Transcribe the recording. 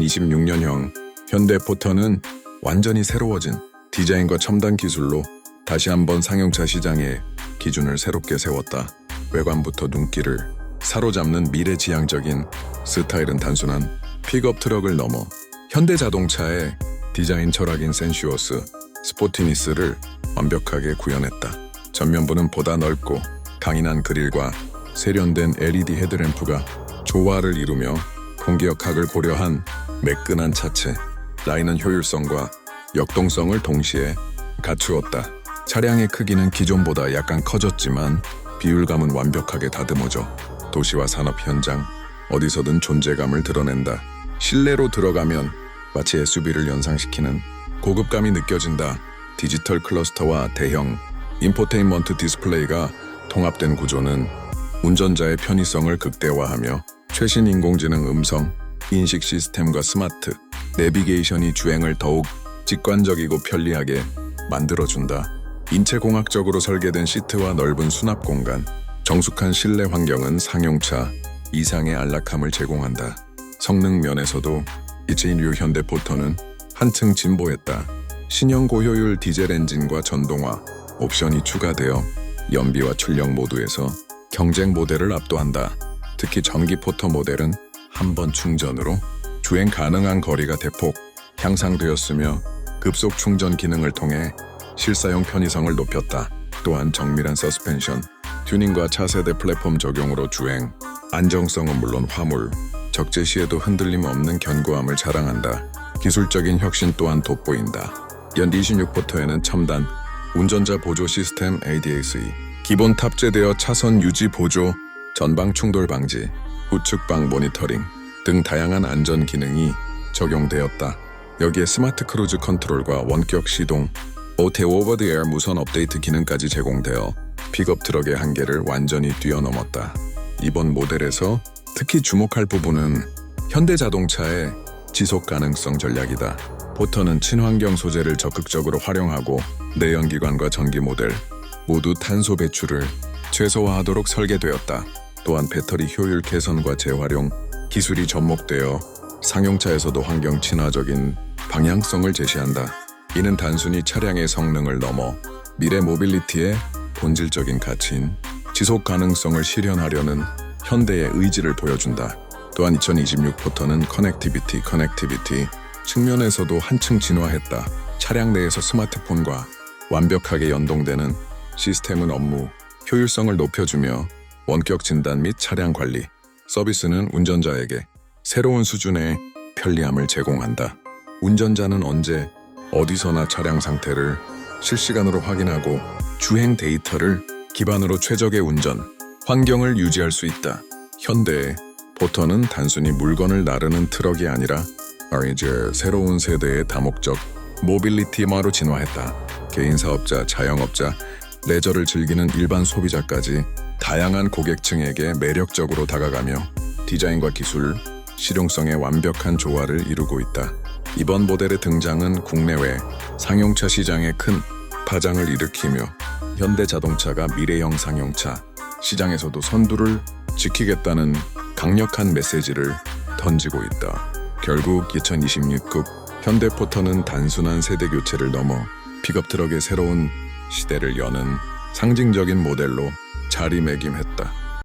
2026년형 현대 포터는 완전히 새로워진 디자인과 첨단 기술로 다시 한번 상용차 시장에 기준을 새롭게 세웠다. 외관부터 눈길을 사로잡는 미래지향적인 스타일은 단순한 픽업 트럭을 넘어 현대 자동차의 디자인 철학인 센슈어스, 스포티니스를 완벽하게 구현했다. 전면부는 보다 넓고 강인한 그릴과 세련된 LED 헤드램프가 조화를 이루며 공기역학을 고려한 매끈한 차체, 라인은 효율성과 역동성을 동시에 갖추었다. 차량의 크기는 기존보다 약간 커졌지만 비율감은 완벽하게 다듬어져 도시와 산업 현장 어디서든 존재감을 드러낸다. 실내로 들어가면 마치 SUV를 연상시키는 고급감이 느껴진다. 디지털 클러스터와 대형 인포테인먼트 디스플레이가 통합된 구조는 운전자의 편의성을 극대화하며 최신 인공지능 음성, 인식 시스템과 스마트, 내비게이션이 주행을 더욱 직관적이고 편리하게 만들어준다. 인체공학적으로 설계된 시트와 넓은 수납 공간, 정숙한 실내 환경은 상용차 이상의 안락함을 제공한다. 성능 면에서도 2016 현대 포터는 한층 진보했다. 신형 고효율 디젤 엔진과 전동화 옵션이 추가되어 연비와 출력 모두에서 경쟁 모델을 압도한다. 특히 전기 포터 모델은 한 번 충전으로 주행 가능한 거리가 대폭 향상되었으며 급속 충전 기능을 통해 실사용 편의성을 높였다. 또한 정밀한 서스펜션, 튜닝과 차세대 플랫폼 적용으로 주행, 안정성은 물론 화물, 적재 시에도 흔들림 없는 견고함을 자랑한다. 기술적인 혁신 또한 돋보인다. 연디 26포터에는 첨단 운전자 보조 시스템 ADAC, 기본 탑재되어 차선 유지 보조, 전방 충돌 방지, 우측방 모니터링 등 다양한 안전 기능이 적용되었다. 여기에 스마트 크루즈 컨트롤과 원격 시동, 오테 오버 드 에어 무선 업데이트 기능까지 제공되어 픽업 트럭의 한계를 완전히 뛰어넘었다. 이번 모델에서 특히 주목할 부분은 현대 자동차의 지속 가능성 전략이다. 포터는 친환경 소재를 적극적으로 활용하고 내연기관과 전기 모델 모두 탄소 배출을 최소화하도록 설계되었다. 또한 배터리 효율 개선과 재활용 기술이 접목되어 상용차에서도 환경 친화적인 방향성을 제시한다. 이는 단순히 차량의 성능을 넘어 미래 모빌리티의 본질적인 가치인 지속 가능성을 실현하려는 현대의 의지를 보여준다. 또한 2026 포터는 커넥티비티, 커넥티비티 측면에서도 한층 진화했다. 차량 내에서 스마트폰과 완벽하게 연동되는 시스템은 업무 효율성을 높여주며 원격 진단 및 차량 관리, 서비스는 운전자에게 새로운 수준의 편리함을 제공한다. 운전자는 언제 어디서나 차량 상태를 실시간으로 확인하고 주행 데이터를 기반으로 최적의 운전 환경을 유지할 수 있다. 현대의 포터는 단순히 물건을 나르는 트럭이 아니라 이제 새로운 세대의 다목적 모빌리티마로 진화했다. 개인 사업자, 자영업자, 레저를 즐기는 일반 소비자까지 다양한 고객층에게 매력적으로 다가가며 디자인과 기술, 실용성의 완벽한 조화를 이루고 있다. 이번 모델의 등장은 국내외 상용차 시장에 큰 파장을 일으키며 현대 자동차가 미래형 상용차 시장에서도 선두를 지키겠다는 강력한 메시지를 던지고 있다. 결국 2026급 현대포터는 단순한 세대 교체를 넘어 픽업 트럭의 새로운 시대를 여는 상징적인 모델로 자리매김했다.